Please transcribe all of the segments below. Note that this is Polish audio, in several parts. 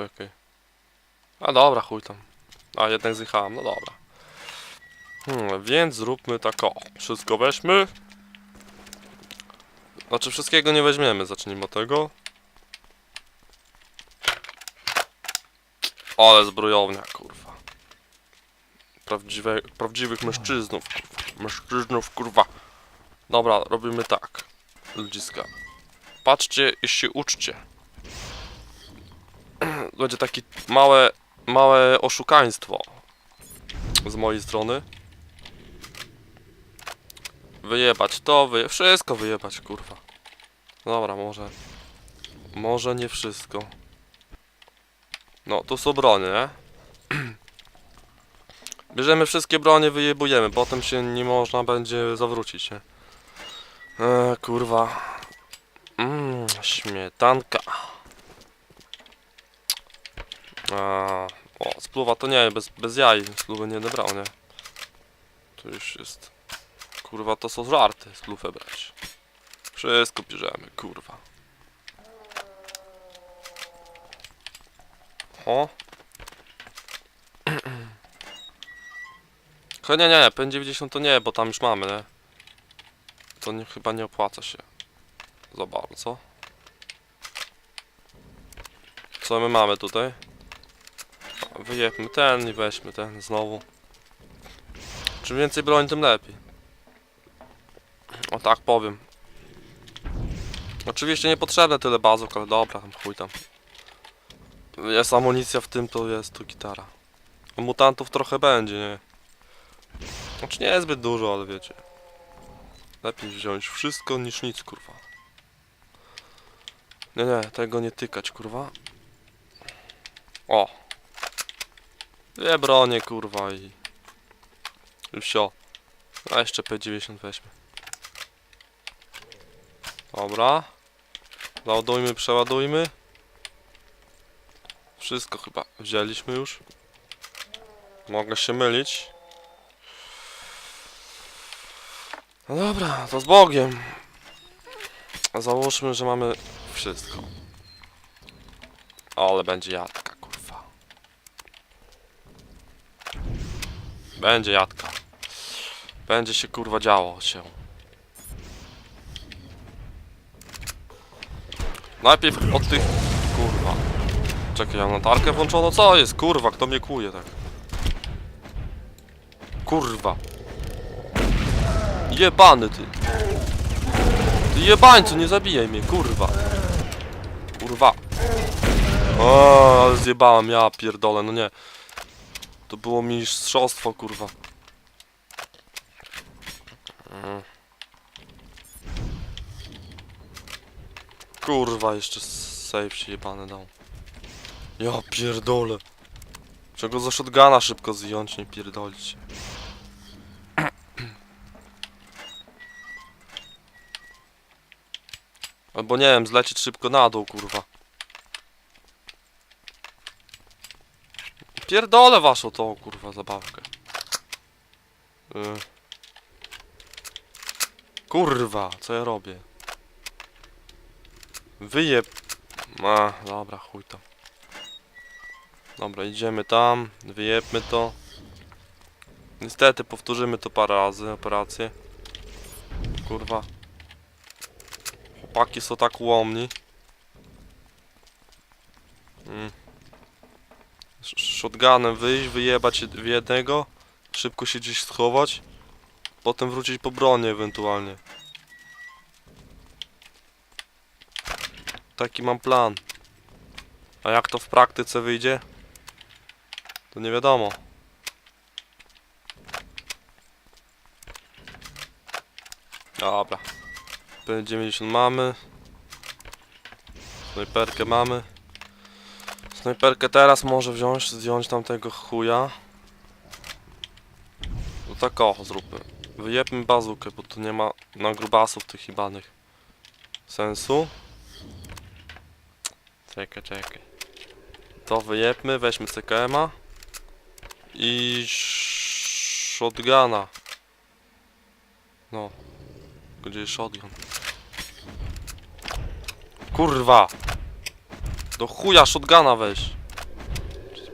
Czekaj. A dobra, chuj tam. A jednak zjechałem, no dobra. Hmm, więc zróbmy tak o. Wszystko weźmy. Znaczy wszystkiego nie weźmiemy, zacznijmy od tego. Ale zbrojownia, kurwa. Prawdziwe, prawdziwych mężczyznów. Mężczyznów, kurwa. Dobra, robimy tak. Ludziska. Patrzcie i się uczcie. Będzie takie małe, małe oszukaństwo z mojej strony. Wyjebać to, wyje... wszystko wyjebać, kurwa. Dobra, może... Może nie wszystko. No, tu są bronie, nie? Bierzemy wszystkie bronie, wyjebujemy, potem się nie można będzie zawrócić, nie? Eee, kurwa. Mmm, śmietanka. A, o, spluwa to nie, bez, bez jaj, spluwy nie odebrał, nie? Tu już jest... Kurwa, to są żarty, spluwę brać. Wszystko bierzemy, kurwa. O. Tylko nie, nie, P90 to nie, bo tam już mamy, nie? To nie, chyba nie opłaca się. Za bardzo. Co my mamy tutaj? Wyjebmy ten i weźmy ten znowu. Czym więcej broń, tym lepiej. O tak powiem. Oczywiście niepotrzebne tyle bazów, ale dobra, tam chuj tam. Jest amunicja w tym, to jest tu gitara. Mutantów trochę będzie, nie? Znaczy nie zbyt dużo, ale wiecie. Lepiej wziąć wszystko niż nic, kurwa. Nie, nie, tego nie tykać, kurwa. O! Dwie bronie, kurwa i... Wsio. A jeszcze P90 weźmy. Dobra. Ładujmy, przeładujmy. Wszystko chyba wzięliśmy już. Mogę się mylić. No dobra, to z Bogiem. Załóżmy, że mamy wszystko. Ale będzie jadka, kurwa. Będzie jadka. Będzie się kurwa działo się. Najpierw od tych... Kurwa. Czekaj, ja mam latarkę włączoną? Co jest? Kurwa, kto mnie kuje tak? Kurwa. Jebany ty. Ty jebańcu, nie zabijaj mnie, kurwa. Kurwa. O, zjebałem, ja pierdolę, no nie. To było mistrzostwo, kurwa. Kurwa, jeszcze save się jebany dał. Ja pierdolę. Czego za shotguna szybko zjąć, nie pierdolić. Albo nie wiem, zlecieć szybko na dół, kurwa. Pierdolę waszą tą, kurwa, zabawkę. Y. Kurwa, co ja robię? Wyjeb... A, dobra, chuj tam. Dobra, idziemy tam, wyjebmy to. Niestety powtórzymy to parę razy, operację. Kurwa. Chłopaki są tak łomni. Mm. Sh- Shotgunem wyjść, wyjebać w jednego. Szybko się gdzieś schować. Potem wrócić po bronię ewentualnie. Taki mam plan. A jak to w praktyce wyjdzie? To nie wiadomo. Dobra. P90 mamy. Snajperkę mamy. Snajperkę teraz może wziąć, zdjąć tamtego chuja. No tak o, zróbmy. Wyjebmy bazukę, bo tu nie ma na grubasów tych ibanych sensu. Czekaj, czekaj. To wyjebmy, weźmy CKM-a. I shotguna. No. Gdzie jest shotgun? Kurwa! Do chuja shotguna weź.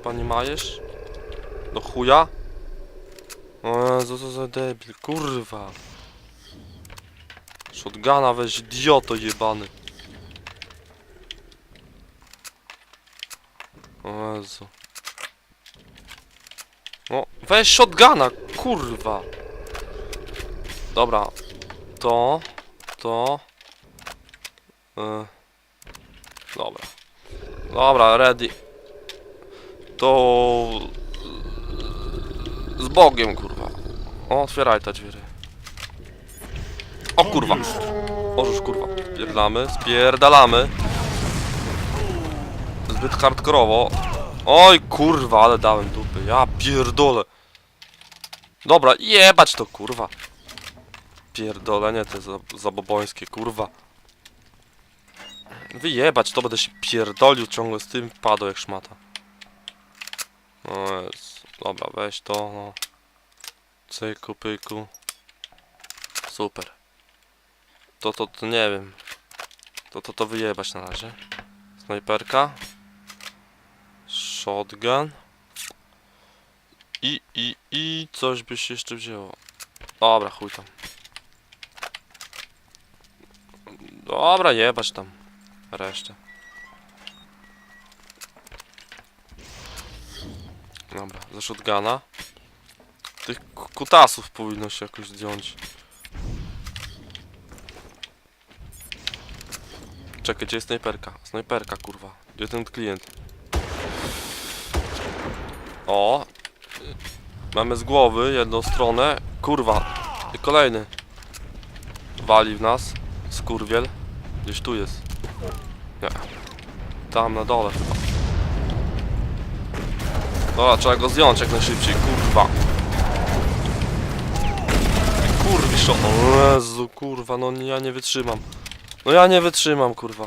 pani majesz? Do chuja? O Jezu, za debil, kurwa. Shotguna weź, idioto jebany. O Jezu. O, weź shotguna, kurwa. Dobra. To, to. Y, dobra. Dobra, ready. To... Z Bogiem, kurwa. O, otwieraj te drzwi. O kurwa. Ożeż kurwa. Spierdalamy, spierdalamy. Zbyt hardkorowo. Oj kurwa, ale dałem dupy. Ja pierdolę. Dobra, jebać to kurwa. Pierdolenie te za- zabobońskie, kurwa. Wyjebać, to będę się pierdolił ciągle z tym padł jak szmata. No jest. Dobra, weź to, no. Cyku, pyku. Super. To, to, to nie wiem. To, to, to wyjebać na razie. Snajperka. Shotgun. I, i, i coś by się jeszcze wzięło. Dobra, chuj tam. Dobra, jebać tam. Resztę. Dobra, ze shotguna. Tych ku- kutasów powinno się jakoś zdjąć. Czekaj, gdzie jest snajperka? Snajperka, kurwa. Gdzie ten klient? O! Mamy z głowy jedną stronę. Kurwa. I kolejny. Wali w nas. Skurwiel. Gdzieś tu jest. Nie. Tam na dole chyba. Dobra, trzeba go zdjąć jak najszybciej, kurwa. Kurwisz, o Jezu, kurwa, no ja nie wytrzymam. No ja nie wytrzymam, kurwa.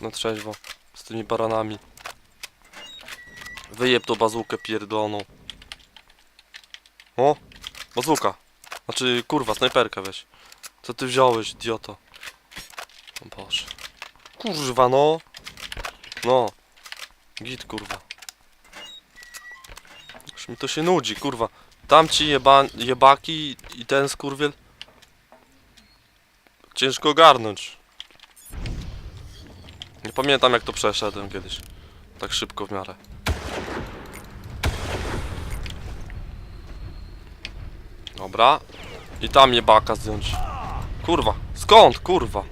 Na trzeźwo. Z tymi baranami. Wyjeb tą bazukę pierdoloną. O! Bazuka. Znaczy, kurwa, snajperkę weź. Co ty wziąłeś, idioto? O Boże. Kurwa, no. No. Git, kurwa. Już mi to się nudzi, kurwa. Tamci jeba jebaki i ten skurwiel. Ciężko ogarnąć. Nie pamiętam jak to przeszedłem kiedyś. Tak szybko w miarę. Dobra. I tam jebaka zdjąć. Kurwa. Skąd? Kurwa.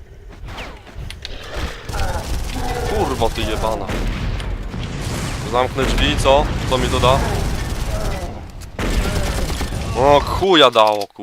Kurwa ty jebana. Zamknę drzwi, co? Co mi to da? O chuja dało, kurwa.